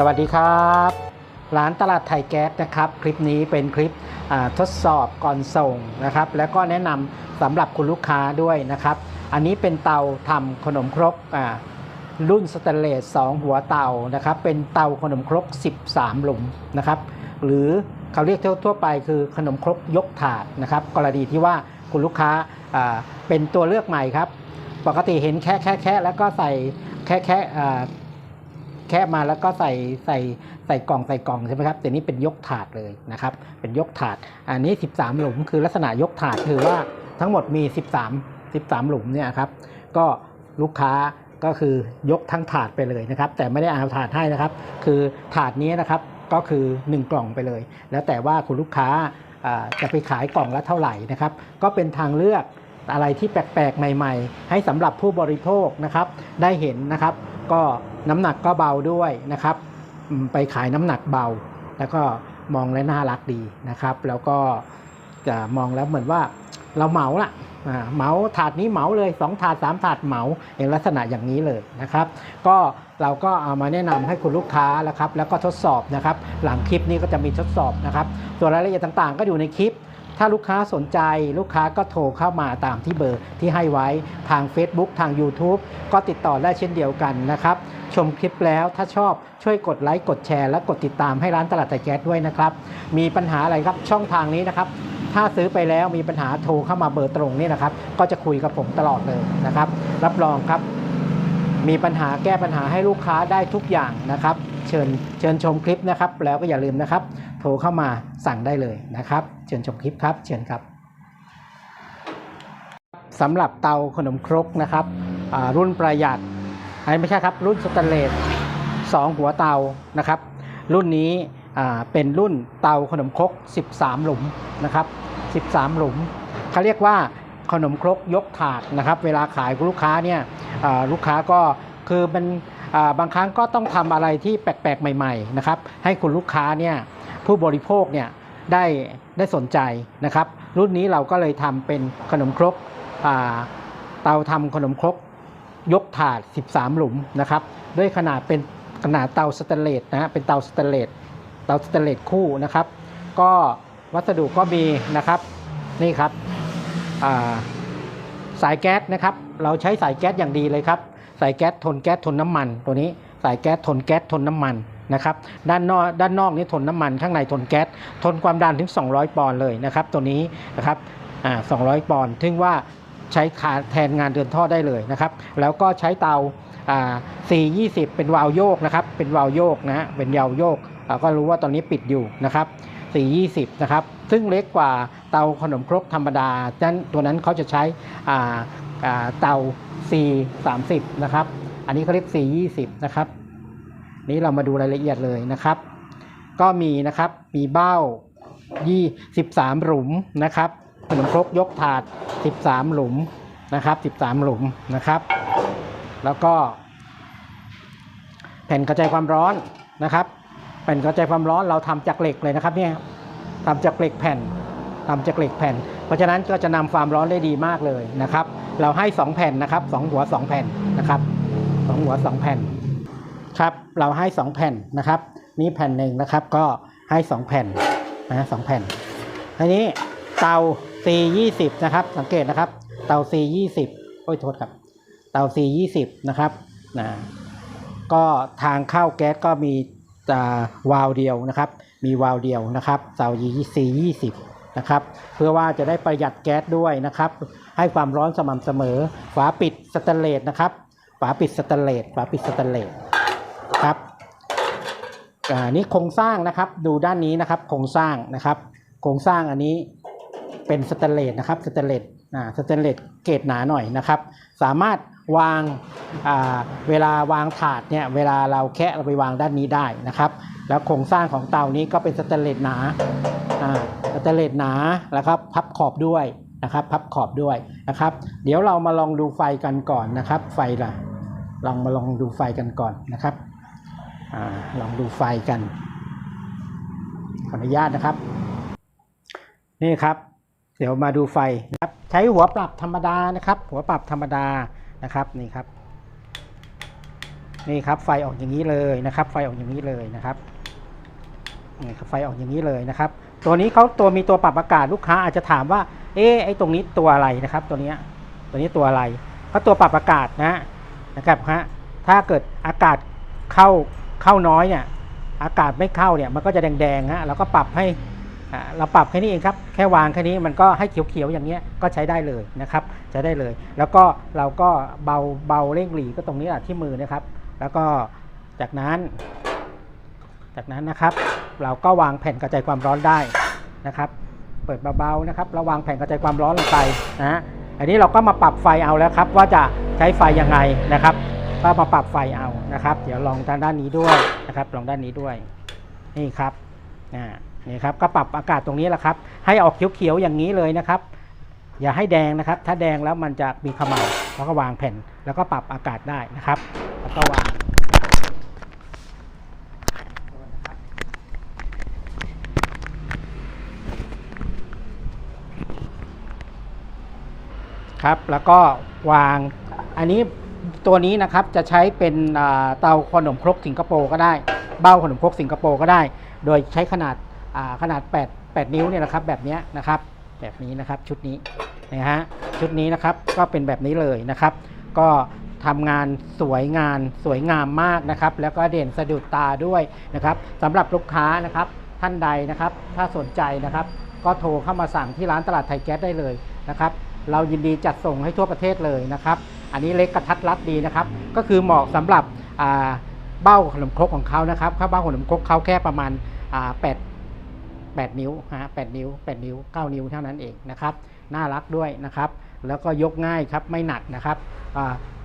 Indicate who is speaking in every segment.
Speaker 1: สวัสดีครับ ร้านตลาดไทยแก๊สนะครับ คลิปนี้เป็นคลิปทดสอบก่อนส่งนะครับ แล้วก็แนะนำสำหรับคุณลูกค้าด้วยนะครับ อันนี้เป็นเตาทำขนมครกอ่ารุ่นสแตนเลส2 หัวเตานะครับ เป็นเตาขนมครก 13 หลุมนะครับ หรือเขาเรียกทั่วไปคือขนมครกยกถาดนะครับ กรณีที่ว่าคุณลูกค้าอ่าเป็นตัวเลือกใหม่ครับ ปกติเห็นแค่แค่แค่แล้วก็ใส่แค่แค่อ่า แค่มาแล้วก็ใส่ใส่ใส่กล่องใส่กล่องใช่ไหมครับแต่นี้เป็นยกถาดเลยนะครับ เป็นยกถาด อันนี้ 13 หลุมคือลักษณะยกถาดคือว่าทั้งหมดมี 13 13 หลุมเนี่ยครับ ก็ลูกค้าก็คือยกทั้งถาดไปเลยนะครับ แต่ไม่ได้เอาถาดให้นะครับ คือถาดนี้นะครับก็คือ 1 กล่องไปเลย แล้วแต่ว่าคุณลูกค้าอ่าจะไปขายกล่องละเท่าไหร่นะครับ ก็เป็นทางเลือก อะไรที่แปลกๆ ใหม่ๆ ให้สำหรับผู้บริโภคนะครับ ได้เห็นนะครับ ก็น้ำหนักก็เบาด้วยนะครับ ไปขายน้ำหนักเบา แล้วก็มองแล้วน่ารักดีนะครับ แล้วก็จะมองแล้วเหมือนว่าเราเหมาละเหมาถาดนี้เหมาเลย 2 ถาด 3 ถาดเหมาเห็นลักษณะอย่างนี้เลยนะครับ ก็เราก็เอามาแนะนำให้คุณลูกค้าแล้วครับ แล้วก็ทดสอบนะครับ หลังคลิปนี้ก็จะมีทดสอบนะครับ ส่วนรายละเอียดต่างๆ ก็อยู่ในคลิป ถ้าลูกค้าสนใจลูกค้าก็โทรเข้ามาตามที่เบอร์ที่ให้ไว้ทาง Facebook ทาง YouTube ก็ติดต่อได้เช่นเดียวกันนะครับ ชมคลิปแล้วถ้าชอบช่วยกดไลค์กดแชร์และกดติดตามให้ร้านตลาดไทยแก๊สด้วยนะครับ มีปัญหาอะไรครับช่องทางนี้นะครับถ้าซื้อไปแล้วมีปัญหาโทรเข้ามาเบอร์ตรงนี่นะครับ ก็จะคุยกับผมตลอดเลยนะครับ รับรองครับ มีปัญหาแก้ปัญหาให้ลูกค้าได้ทุกอย่างนะครับ เชิญเชิญชมคลิปนะครับ แล้วก็อย่าลืมนะครับ โทรเข้ามาสั่งได้เลยนะครับ เชิญชมคลิปครับ เชิญครับสำหรับเตาขนมครกนะครับรุ่นประหยัดอันนี้ไม่ใช่ครับ รุ่นสแตนเลส2หัวเตานะครับ รุ่นนี้เป็นรุ่นเตาขนมครก 13 หลุมนะครับ 13 หลุมเขาเรียกว่าขนมครกยกถาดนะครับ เวลาขายลูกค้าเนี่ยลูกค้าก็คือมัน บางครั้งก็ต้องทำอะไรที่แปลกๆ ใหม่ๆนะครับให้คุณลูกค้าเนี่ยผู้บริโภคเนี่ยได้ได้สนใจนะครับ รุ่นนี้เราก็เลยทำเป็นขนมครกเตาทำขนมครกยกถาด 13 หลุมนะครับด้วยขนาดเป็นขนาดเตาสแตนเลสนะฮะเป็นเตาสแตนเลสเตาสแตนเลสคู่นะครับ ก็วัสดุก็มีนะครับนี่ครับาสายแก๊สนะครับ เราใช้สายแก๊สอย่างดีเลยครับ สายแก๊สทนแก๊สทนน้ำมันตัวนี้สายแก๊สทนแก๊สทนน้ำมันนะครับด้านนอกด้านนอกนี่ทนน้ำมันข้างในทนแก๊สทนความดันถึง 200 ปอนด์เลยนะครับตัวนี้นะครับอ่า200 ปอนด์ถึงว่าใช้ขาแทนงานเดินท่อได้เลยนะครับ แล้วก็ใช้เตาอ่า420 เป็นวาล์วโยกนะครับเป็นวาล์วโยกนะเป็นยาวโยกเราก็รู้ว่าตอนนี้ปิดอยู่นะครับ420 นะครับ ซึ่งเล็กกว่าเตาขนมครกธรรมดาดังนั้นตัวนั้นเขาจะใช้อ่าอ่าเตา C30 นะครับ อันนี้เขาเรียก C20 นะครับ นี้เรามาดูรายละเอียดเลยนะครับ ก็มีนะครับมีเบ้ายี่13หลุมนะครับขนมครกยกถาด13หลุมนะครับ13หลุมนะครับ แล้วก็ แผ่นกระจายความร้อนนะครับ แผ่นกระจายความร้อนเราทำจากเหล็กเลยนะครับเนี่ย ทำจากเหล็กแผ่นทำจากเหล็กแผ่น เพราะฉะนั้นก็จะนำความร้อนได้ดีมากเลยนะครับ เราให้ 2 แผ่นนะครับสองหัว 2 แผ่นนะครับสองหัว 2 แผ่นครับ เราให้ 2 แผ่นนะครับ นี่แผ่นหนึ่งนะครับก็ให้ 2 แผ่นนะสองแผ่นทีนี้เตา C20 นะครับ สังเกตนะครับ เตา C20 โอ้ยโทษครับ เตา C20 นะครับนะก็ทางเข้าแก๊สก็มีวาล์วเดียวนะครับ มีวาล์วเดียวนะครับเตา C20 นะครับเพื่อว่าจะได้ประหยัดแก๊สด้วยนะครับให้ความร้อนสม่ำเสมอ ฝาปิดสแตนเลสนะครับฝาปิดสแตนเลสฝาปิดสแตนเลสครับอ่านี่โครงสร้างนะครับดูด้านนี้นะครับโครงสร้างนะครับโครงสร้างอันนี้เป็นสแตนเลสนะครับสแตนเลสอ่าสแตนเลสเกรดหนาหน่อยนะครับ สามารถวางอ่าเวลาวางถาดเนี่ยเวลาเราแคะเราไปวางด้านนี้ได้นะครับ แล้วโครงสร้างของเตานี้ก็เป็นสแตนเลสหนาอ่าสแตนเลสหนาแล้วครับพับขอบด้วยนะครับ พับขอบด้วยนะครับ เดี๋ยวเรามาลองดูไฟกันก่อนนะครับ ไฟล่ะ ลองมาลองดูไฟกันก่อนนะครับอ่าลองดูไฟกันขออนุญาตนะครับ นี่ครับ เดี๋ยวมาดูไฟนะครับ ใช้หัวปรับธรรมดานะครับ หัวปรับธรรมดานะครับนี่ครับนี่ครับไฟออกอย่างนี้เลยนะครับ ไฟออกอย่างนี้เลยนะครับ ไฟออกอย่างนี้เลยนะครับ ตัวนี้เขาตัวมีตัวปรับอากาศลูกค้าอาจจะถามว่า เอ๊ไอตรงนี้ตัวอะไรนะครับ ตัวเนี้ยตัวนี้ตัวอะไรก็ตัวปรับอากาศนะนะครับฮะถ้าเกิดอากาศเข้าเข้าน้อยเนี่ยอากาศไม่เข้าเนี่ยมันก็จะแดงๆฮะเราก็ปรับให้เราปรับแค่นี้เองครับแค่วางแค่นี้มันก็ให้เขียวๆอย่างเงี้ยก็ใช้ได้เลยนะครับใช้ได้เลย แล้วก็เราก็เบาเบาเร่งหลีก็ตรงนี้แหละที่มือนะครับ แล้วก็จากนั้น จากนั้นนะครับ เราก็วางแผ่นกระจายความร้อนได้นะครับ เปิดเบาๆนะครับระวางแผ่นกระจายความร้อนลงไปนะอันนี้เราก็มาปรับไฟเอาแล้วครับ ว่าจะใช้ไฟยังไงนะครับ ก็มาปรับไฟเอานะครับ เดี๋ยวลองทางด้านนี้ด้วยนะครับ ลองด้านนี้ด้วยนี่ครับนี่ครับก็ปรับอากาศตรงนี้แหละครับ ให้ออกเขียวๆอย่างนี้เลยนะครับ อย่าให้แดงนะครับ ถ้าแดงแล้วมันจะมีขมเหลาแล้วก็วางแผ่น แล้วก็ปรับอากาศได้นะครับ แล้วก็วาง ครับ แล้วก็วาง อันนี้ตัวนี้นะครับจะใช้เป็นเตาขนมครกสิงคโปร์ก็ได้ เบ้าขนมครกสิงคโปร์ก็ได้ โดยใช้ขนาดอ่าขนาด 8 8 นิ้วเนี่ยนะครับแบบนี้นะครับ แบบนี้นะครับชุดนี้นะฮะชุดนี้นะครับก็เป็นแบบนี้เลยนะครับ ก็ทำงานสวยงานสวยงามมากนะครับ แล้วก็เด่นสะดุดตาด้วยนะครับสำหรับลูกค้านะครับท่านใดนะครับ ถ้าสนใจนะครับ ก็โทรเข้ามาสั่งที่ร้านตลาดไทยแก๊สได้เลยนะครับ เรายินดีจัดส่งให้ทั่วประเทศเลยนะครับ อันนี้เล็กกระทัดรัดดีนะครับ ก็คือเหมาะสำหรับเบ้าขนมครกของเขานะครับข้าวเบ้าขนมครกเขาแค่ประมาณแปดแปดนิ้วฮะแปดนิ้วแปดนิ้วเก้านิ้วเท่านั้นเองนะครับ น่ารักด้วยนะครับ แล้วก็ยกง่ายครับไม่หนักนะครับ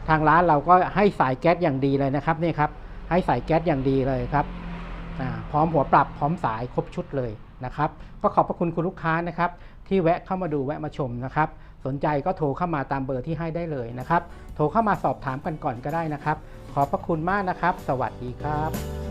Speaker 1: ทางร้านเราก็ให้สายแก๊สอย่างดีเลยนะครับนี่ครับให้สายแก๊สอย่างดีเลยครับพร้อมหัวปรับพร้อมสายครบชุดเลยนะครับ ก็ขอบพระคุณคุณลูกค้านะครับ ที่แวะเข้ามาดูแวะมาชมนะครับ สนใจก็โทรเข้ามาตามเบอร์ที่ให้ได้เลยนะครับ โทรเข้ามาสอบถามกันก่อนก็ได้นะครับ ขอบพระคุณมากนะครับ สวัสดีครับ